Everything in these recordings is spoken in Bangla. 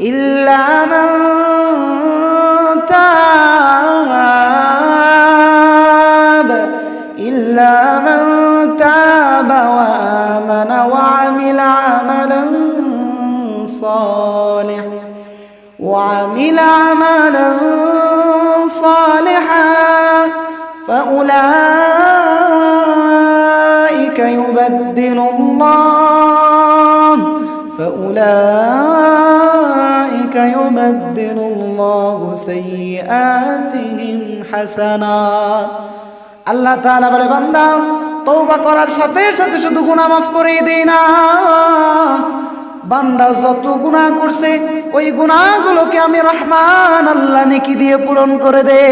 إلا من تاب إلا من تاب وآمن وعمل عملا صالحا وعمل عملا صالحا فأولئك يبدل الله فأولئك يبدل الله سيئاتهم حسنات আল্লাহ তাআলা বলে বান্দা তওবা করার সাথে সাথে শুধু গুনাহ মাফ করে দেই না বান্দা যত গুনাহ করছে ওই গুনাহগুলোকে আমি রহমান আল্লাহ নেকি দিয়ে পূরণ করে দে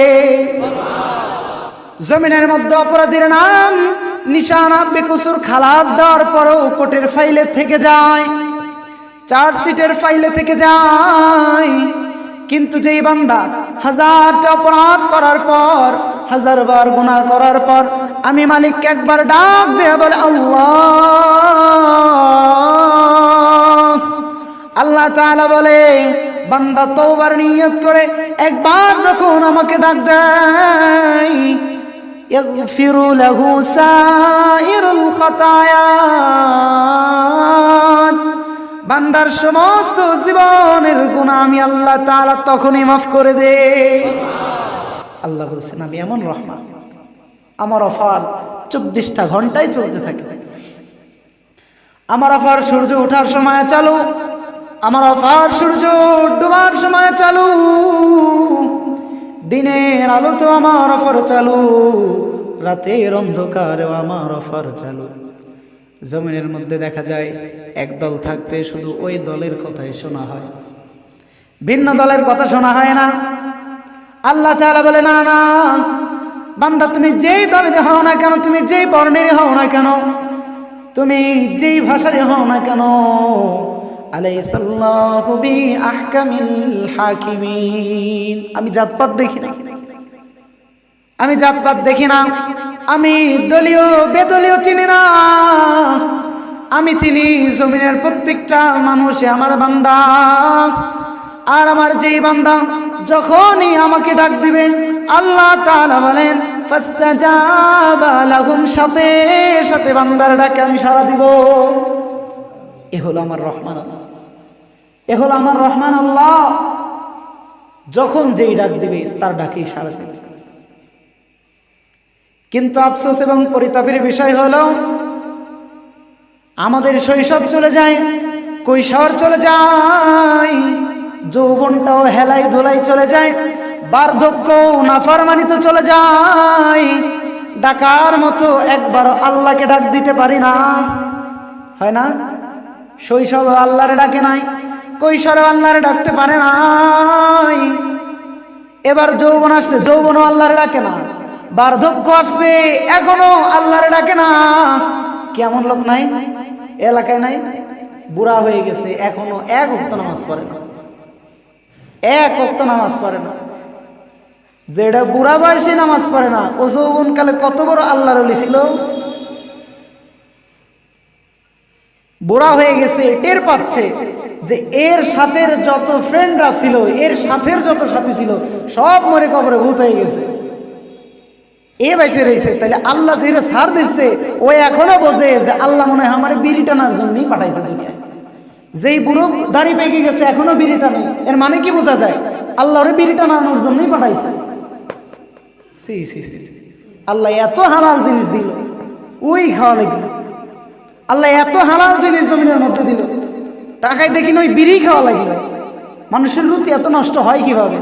জমিনের মধ্যে অপরাধীর নাম নিশানা বেকসুর খালাস দেওয়ার পরও কোর্টের ফাইলে থেকে যায় চার্জশিটের ফাইলে থেকে যায় কিন্তু যেই বান্দা হাজারটা অপরাধ করার পর হাজার বার গুনাহ করার পর আমি মালিককে একবার ডাক দিয়ে বলে আল্লাহ আল্লাহ তাআলা বলে বান্দা তওবার নিয়ত করে একবার যখন আমাকে ডাক দেয় يغفر له سائر الخطايات বান্দার সমস্ত জীবনের গুনাহ আমি আল্লাহ তাআলা তখনই মাফ করে দে। আল্লাহ বলছেন, আমি এমন রহমান। আমার অফার চব্বিশটা ঘন্টায় চলতে থাকে। আমার অফার সূর্য ওঠার সময় চালু। আমার অফার সূর্য ডুবার সময় চালু। দিনের আলো তো আমার অফার চালু। রাতের অন্ধকারেও আমার অফার চালু। জমিনের মধ্যে দেখা যায়, এক দল থাকতে শুধু ওই দলের কথাই শোনা হয়। ভিন্ন দলের কথা শোনা হয় না। আল্লাহ তাআলা বলে, না না, বান্দা, তুমি যেই দলের হও না কেন, তুমি যেই বর্ণের হও না কেন, তুমি যেই ভাষারই হও না কেন আমি জাতপাত দেখি না। আমি জাতপাত দেখি না। আমি দলীয়, বেদলীয় চিনি না। আমি চিনি জমিনের প্রত্যেকটা মানুষে আমার বান্দা। আর আমার যেই বান্দা যখনই আমাকে ডাক দিবে, আল্লাহ তাআলা বলেন সাথে সাথে বান্দার ডাকে আমি সাড়া দিব। এ হলো আমার রহমান আল্লাহ। এ হলো আমার রহমান আল্লাহ। যখন যেই ডাক দিবে, তার ডাকেই সাড়া দিবে। কিন্তু আফসোস এবং পরিতাপের বিষয় হলো আমাদের শৈশব চলে যায়, কৈশোর চলে যায়, যৌবনটাও হেলাই ধুলাই চলে যায়, বার্ধক্য নাফরমানি তো চলে যায়, ডাকার মতো একবার আল্লাহকে ডাক দিতে পারি না। হয় না? শৈশব আল্লাহরে ডাকে নাই, কৈশোরে আল্লাহরে ডাকতে পারে নাই। এবার যৌবন আসছে, যৌবনও আল্লাহরে ডাকে না। বার্ধক্য আসছে, এখনও আল্লাহরে ডাকে না। কেমন লোক নাই? এলাকায় নাই, বুড়া হয়ে গেছে, এখনও এক অক্ত নামাজ পড়ে না। এক অক্ত নামাজ পড়ে না। যেটা বুড়া বয়সে নামাজ পড়ে না, ও যৌবন কালে কত বড় আল্লাহর অলি ছিল। বুড়া হয়ে গেছে, টের পাচ্ছে যে এর সাথের যত ফ্রেন্ডরা ছিল, এর সাথের যত সাথী ছিল, সব মরে কবরে ভূত হয়ে গেছে। এ বাইসে রয়েছে, তাহলে আল্লাহ যেটা সার দিচ্ছে ও এখনও বোঝে যে আল্লাহ মনে হয় আমার বিড়ি টানার জন্যই পাঠাইছে যেই বুড়ো দাড়ি পেকে গেছে, এখনও বিড়ি টানে। এর মানে কি বোঝা যায়? আল্লাহরে বিড়ি টানানোর জন্যই পাঠাইছে। আল্লাহ এত হালাল জিনিস দিল ওই খাওয়া লাগল আল্লাহ এত হালাল জিনিস জমিনের মধ্যে দিল। টাকায় দেখি না ওই বিড়ি খাওয়া লাগল। মানুষের রুচি এত নষ্ট হয় কীভাবে?